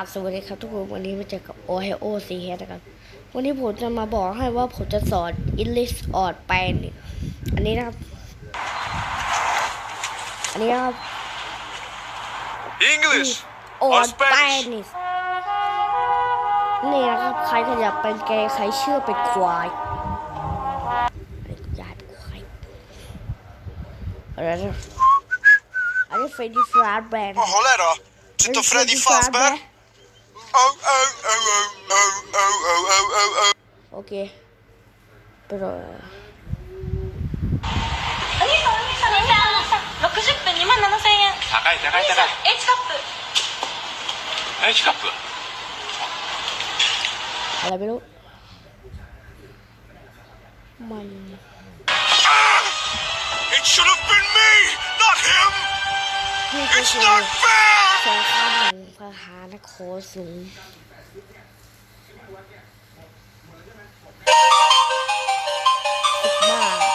ับสวัสดีครับทุกคนวันนี้มาเจอกับโอไฮโอซีเฮดนะครับวันนี้ผมจะมาบอกให้ว่าผมจะสอนอิลิสออดไปอันนี้นะครับ อันนี้ครับ English ออดไปนี่นี่นะครับใครขยับเป็นแกใครเชื่อเป็นควายเป็นควายอะไรนะอันนี้เฟรดดี้ฟลาสแบนด์โอ้โหเลยเหรอ Czy าเฟรดดี้ Fazbear? Okay. Bro. お兄さん、お兄さん、お兄さん、六十分二万七千円。高い、高い、高い。H カップ。H カップ。あらべろ。マニ。It should have been me, not him. It's not fair. สถานโคสูงบ้า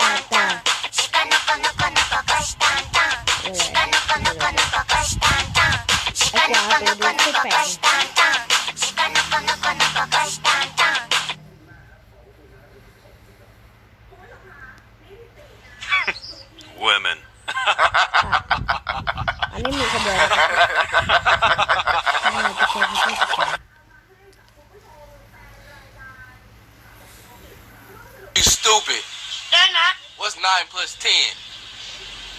ตาตา Women. You stupid. They're not. What's 9 plus 10?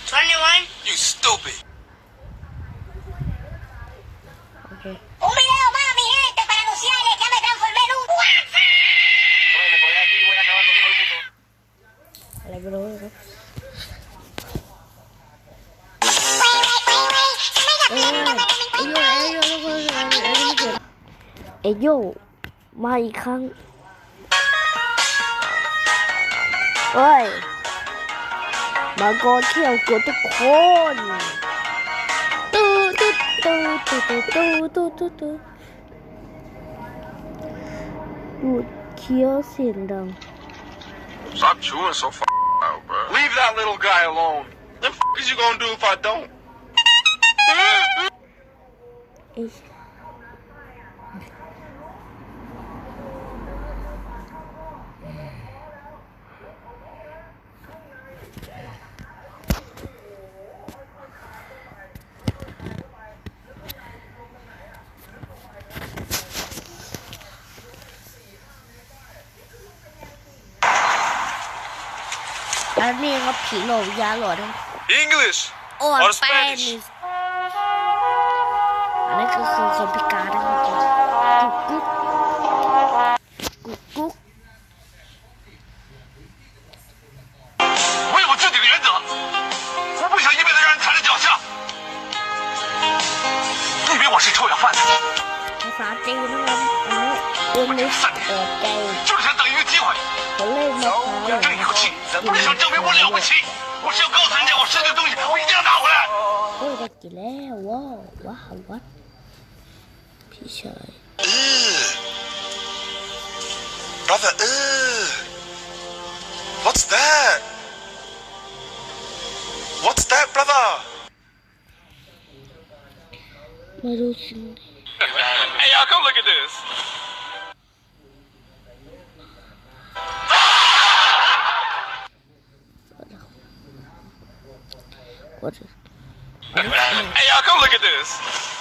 21. You stupid. ไรไม่รู้ครับเอ้ยเอยโยเอยโยเอยโยมาอีกครั้งเฮ้ยมาโกนเขี้ยวกดทุกคนตู้ตู้ตู้ตู้ตู้ตู้ตู้ตู้ตู้ดูดเคี้ยวเสียงดัง Stop chewing so far. Leave that little guy alone. The f is you gonna do if I don't? tengo pilo ya lo haré. English or, or Spanish. Spanish. Uh, 就是现在。我累了，我要争一口气，不是想证明我了不起，我是要告诉人家我失去的东西我一定要拿回来。哦，我好啊，皮起来。呃，brother，呃，what's that？What's that，brother？哎呀，come look at this！ วัด Hey, y'all, come look at this.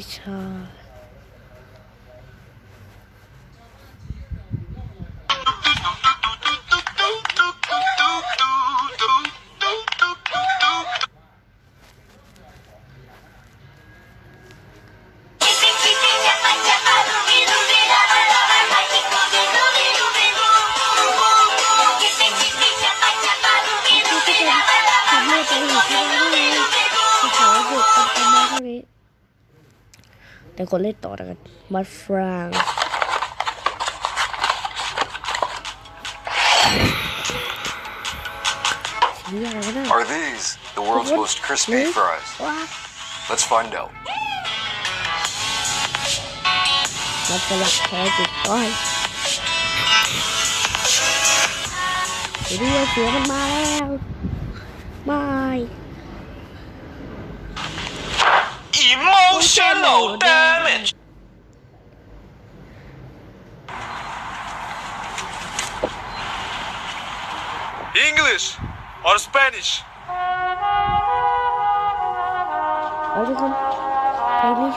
车 แต่คนเล่นต่อแล้วกันมัดฟรางสีอะไรวะน่ะ Are these the world's most crispy Hmm? fries? ว้า Let's find out. มันจะหลักแท้จุดก้อยเดี๋ยวเสียมันมาแล้วไม่ Emotional damage. damage! English or Spanish? English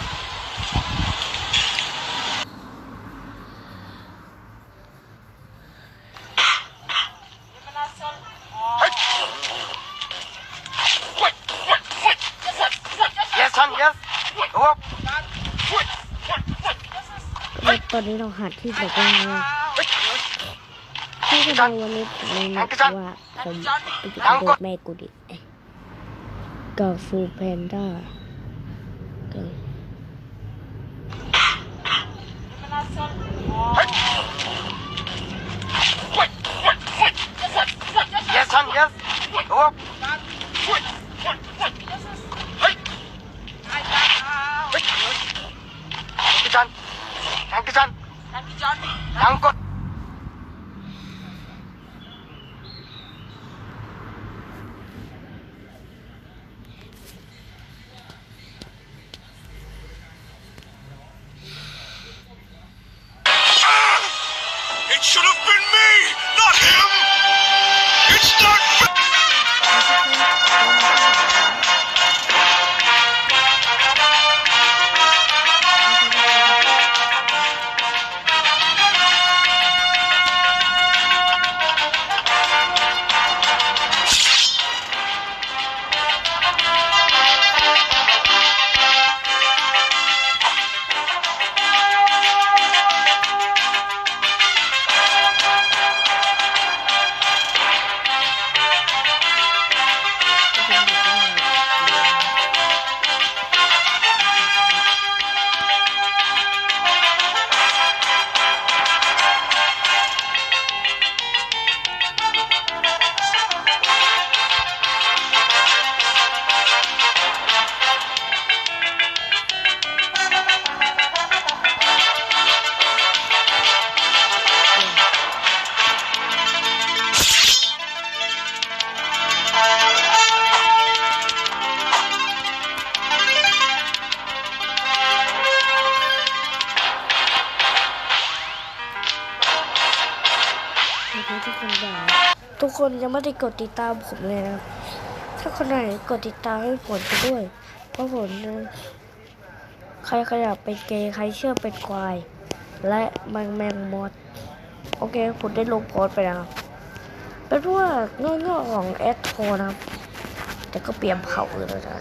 ตอนนี้เราหาที่แบบว่าที่จะดูวันนี้ผมเลยนว่าผมไปอยู่กับโดดแม่กูดิกับฟูแพนด้ากัน คนยังไม่ได้กดติดตามผมเลยนะถ้าคนไหนกดติดตามให้ผมไปด้วย เพราะผมนะใครขยับเป็นเกย์ใครเชื่อเป็นควาย และแมงแมงมด โอเคผมได้ลงโพสไปแล้วครับเป็นพวกเงาๆของแอดโทนะครับแต่ก็เปลี่ยนเผาเลยนะ